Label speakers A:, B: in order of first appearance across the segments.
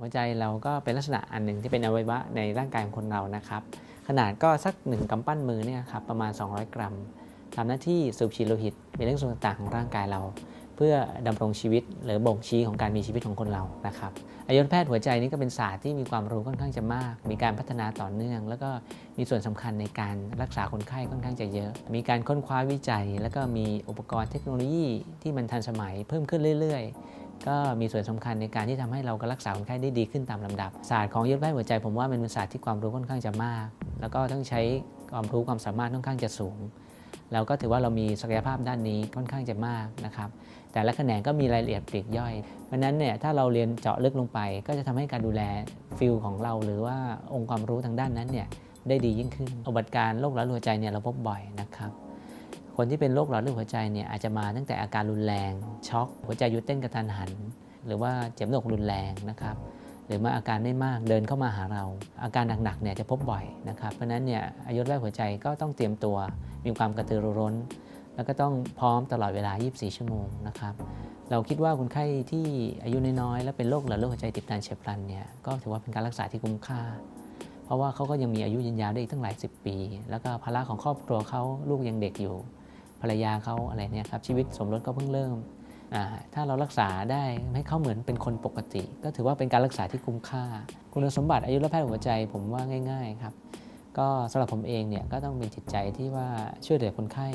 A: หัวใจเราก็เป็นลักษณะอันหนึ่งที่เป็นอวัยวะในร่างกายของคนเรานะครับ ขนาดก็สักหนึ่งกำปั้นมือเนี่ยครับประมาณ 200 กรัมทำหน้าที่สูบฉีดโลหิตในเรื่องส่วนต่างๆของร่างกายเรา เพื่อดำรงชีวิตหรือบ่งชี้ของการมีชีวิตของคนเรานะครับอายุรแพทย์หัวใจนี่ก็เป็นศาสตร์ที่มีความรู้ค่อนข้างจะมาก มีการพัฒนาต่อเนื่อง แล้วก็มีส่วนสำคัญในการรักษาคนไข้ค่อนข้างจะเยอะ มีการค้นคว้าวิจัย แล้วก็มีอุปกรณ์เทคโนโลยีที่มันทันสมัยเพิ่มขึ้นเรื่อยๆ ก็มีส่วนสำคัญในการที่ทำให้เราก็รักษาคนไข้ได้ดีขึ้นตามลำดับ ศาสตร์ของอายุรแพทย์หัวใจผมว่ามันเป็นศาสตร์ที่ความรู้ค่อนข้างจะมาก แล้วก็ต้องใช้ความรู้ความสามารถค่อนข้างจะสูงเราก็ถือว่าเรามีศักยภาพด้านนี้ค่อนข้างจะมากนะครับ แต่ละแขนงก็มีรายละเอียดปลีกย่อย เพราะนั้นเนี่ยถ้าเราเรียนเจาะลึกลงไป ก็จะทำให้การดูแลฟิลของเรา หรือว่าองค์ความรู้ทางด้านนั้นเนี่ยได้ดียิ่งขึ้น อุบัติการโรคหลอดเลือดหัวใจเนี่ยเราพบบ่อยนะครับ คนที่เป็นโรคหลอดเลือดหัวใจเนี่ยอาจจะมาตั้งแต่อาการรุนแรง ช็อกหัวใจหยุดเต้นกระทันหัน หรือว่าเจ็บหน้าอกรุนแรงนะครับหรือว่าอาการไม่มากเดินเข้ามาหาเรา อาการหนักๆเนี่ยจะพบบ่อยนะครับเพราะฉะนั้นเนี่ยอายุแรกหัวใจก็ต้องเตรียมตัว มีความกระตือรือร้น แล้วก็ต้องพร้อมตลอดเวลา 24 ชั่วโมงนะครับเราคิดว่าคนไข้ที่อายุน้อยๆ และเป็นโรคหลอดเลือดหัวใจติดตันเฉียบพลันเนี่ยก็ถือว่าเป็นการรักษาที่คุ้มค่า เพราะว่าเขาก็ยังมีอายุยืนยาวได้อีกตั้งหลายสิบปี แล้วก็ภาระของครอบครัวเขาลูกยังเด็กอยู่ ภรรยาเขาอะไรเนี่ยครับชีวิตสมรสก็เพิ่งเริ่ม ถ้าเรารักษาได้ให้เขาเหมือนเป็นคนปกติ ก็ถือว่าเป็นการรักษาที่คุ้มค่า คุณสมบัติอายุรแพทย์หัวใจผมว่าง่าย ๆครับ ก็สำหรับผมเองเนี่ยก็ต้องเป็นจิตใจที่ว่าช่วยเหลือคนไข้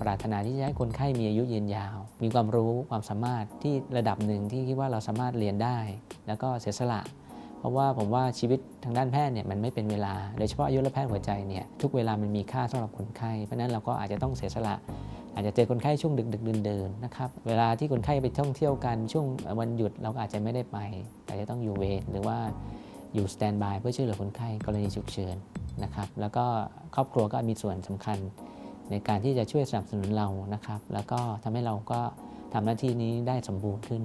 A: ปรารถนาที่จะให้คนไข้มีอายุยืนยาว มีความรู้ความสามารถที่ระดับหนึ่งที่คิดว่าเราสามารถเรียนได้ แล้วก็เสียสละ เพราะว่าผมว่าชีวิตทางด้านแพทย์เนี่ยมันไม่เป็นเวลา โดยเฉพาะอายุรแพทย์หัวใจเนี่ยทุกเวลามันมีค่าสำหรับคนไข้ เพราะนั้นเราก็อาจจะต้องเสียสละอาจจะเจอคนไข้ช่วงดึกดึกเดินๆนะครับ เวลาที่คนไข้ไปท่องเที่ยวกันช่วงวันหยุดเราก็อาจจะไม่ได้ไปแต่จะต้องอยู่เวรหรือว่าอยู่สแตนบายเพื่อช่วยเหลือคนไข้กรณีฉุกเฉินนะครับ แล้วก็ครอบครัวก็มีส่วนสำคัญ ในการที่จะช่วยสนับสนุนเรานะครับ แล้วก็ทำให้เราก็ทำหน้าที่นี้ได้สมบูรณ์ขึ้น